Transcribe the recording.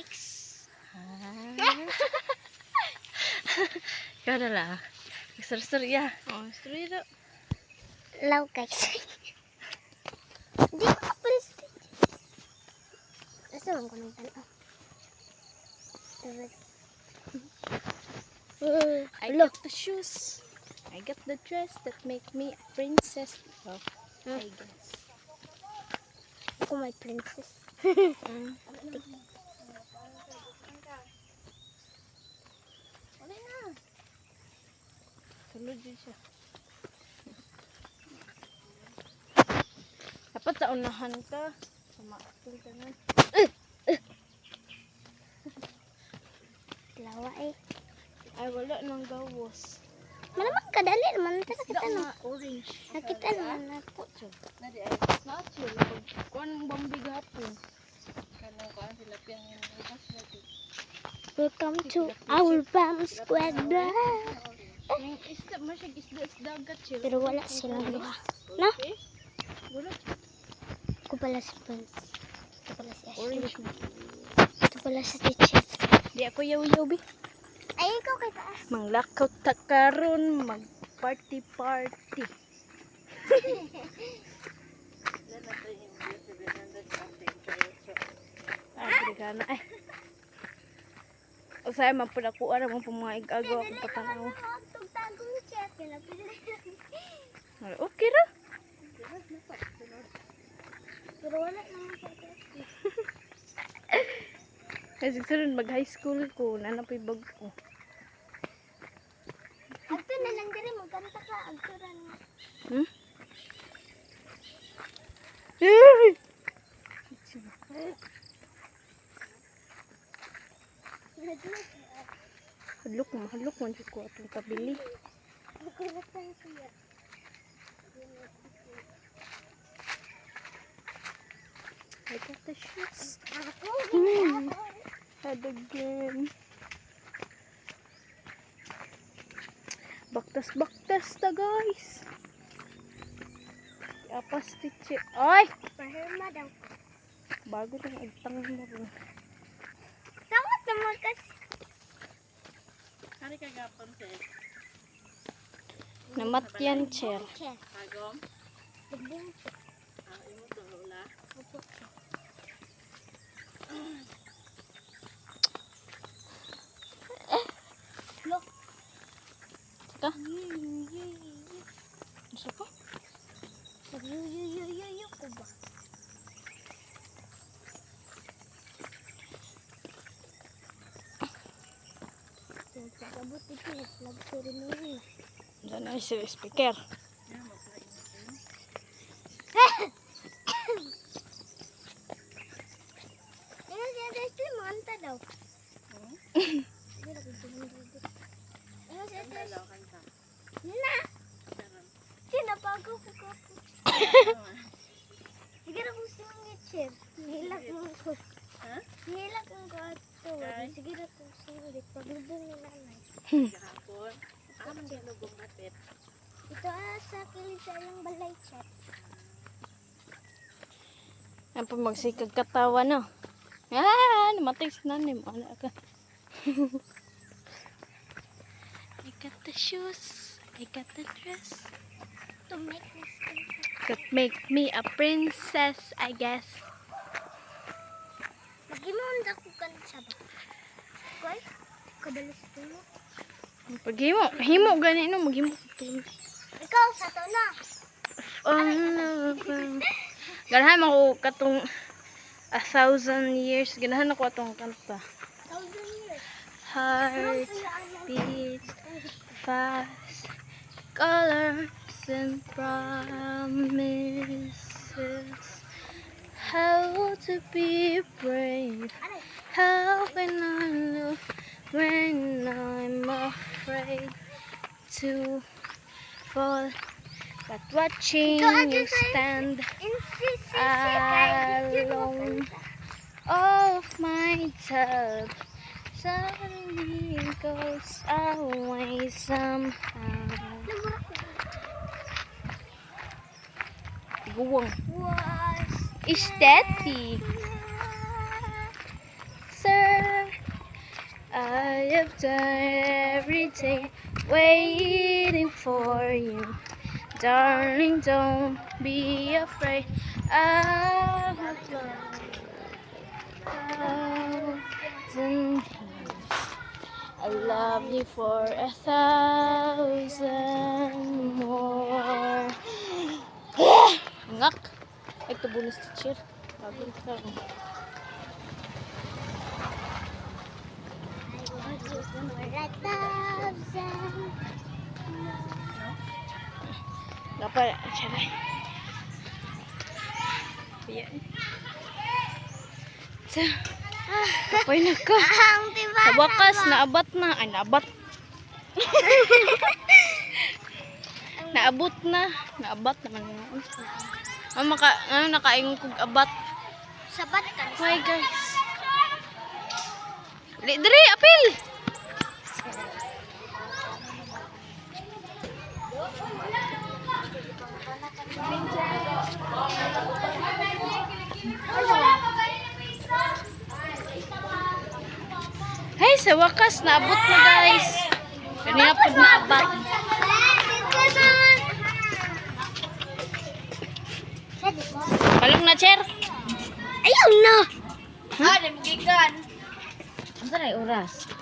guys. Ikaw na lang. Istorya. Oh, istorya daw. Hello guys. Di ko kapalis. Asa man ko nang tanaw? Uh, I got the shoes. I got the dress that make me a princess. Oh, Hmm. I guess. Ako may princess. Mm. Okay na. Tulog din siya. Dapat sa unahan ka. Sumakil ka na. Lawa eh. Ay, wala nang gawas. Malamang kadali naman. Tara kita na. orange. Nakita naman ako. Nadi ay not chill. Kuan ng bambi gapon. Kanang kuan sila piyang yung. Welcome to our Bam Squad Vlog. Isda, masyag isda sa dagat chill. Pero wala silang duha. Na? Wala. Ako pala si Prince. Ito pala si Ashley. Ito pala si Teacher. Di ako yaw-yaw bi. Ay, ikaw kay taas. Manglakaw ta karon mag party party. Ah, ka na ay. Usay man pud ako ara mo igagaw ako patanaw. Tugtagong chat. Okay ra. Pero wala naman sa Kasi sunod mag high school ko, nanapay bag ko. Agto na lang diri magkanta ka. Agto ra na. Hmm? Halok mo, halok man jud ko atong kabili. Na sa siya. I got the shoes. Hmm. Had again. Baktas baktas ta guys. Apas tiche. Ay! Pahirma daw. Bago tang agtang mo rin. Samot naman kasi. Hari ka gapon sis. Namatyan chair. Chat. Agom. Bigyan. Ah, imo to lola. Opo. Look. Ka? Gusto ko? Nag-yu-yu-yu-yu ko ba? Pagkabot ito, nag-suri mo yun. Diyan na si speaker. Ano daw. Ano? Ano siya Tesla? Dalaw kanta. Na! Karon. Sinapago ko ko. Sige na kung singit, chef. Nilak mo ko. Ha? Nilak mo ko ato. Sige na kung singit. Paglubong ni nanay. Gahapon. Ako siya lubong matip. Ito ah, sa kilid sa ilang balay, chef. Yan po magsikag katawa no. Ah, namatay si nanim. Ano ka? I got the shoes. I got the dress. To make That make me a princess, I guess. Nag-imon ako kan sa ba? Koy? Kabalas ko mo. Pag himo, gani no, maghimo. Ikaw, sa to na. Oh, Ganahan ako katong a thousand years. Ganahan ako atong kanta. Thousand years. Heart beats fast. Colors and promises. How to be brave. How can I know when I'm afraid to fall? But watching you stand alone off my tub suddenly goes away somehow. Guwang. Aesthetic. Sir I have died every day waiting for you. Darling, don't be afraid. I have thousand. I love you for a thousand more. Ngak. Ito bonus teacher. Sabi ka. Dapat, siya Ayan. Sa, apoy na ka. Sa wakas, naabat na. Ay, naabat. Naabot na. Naabat naman yun. Ang maka, ano, nakaingon kong abat. Sabat ka. Hi guys. Dili, dili, apil! Hey, sa wakas, naabot na guys. Kanina po naabat. Yes.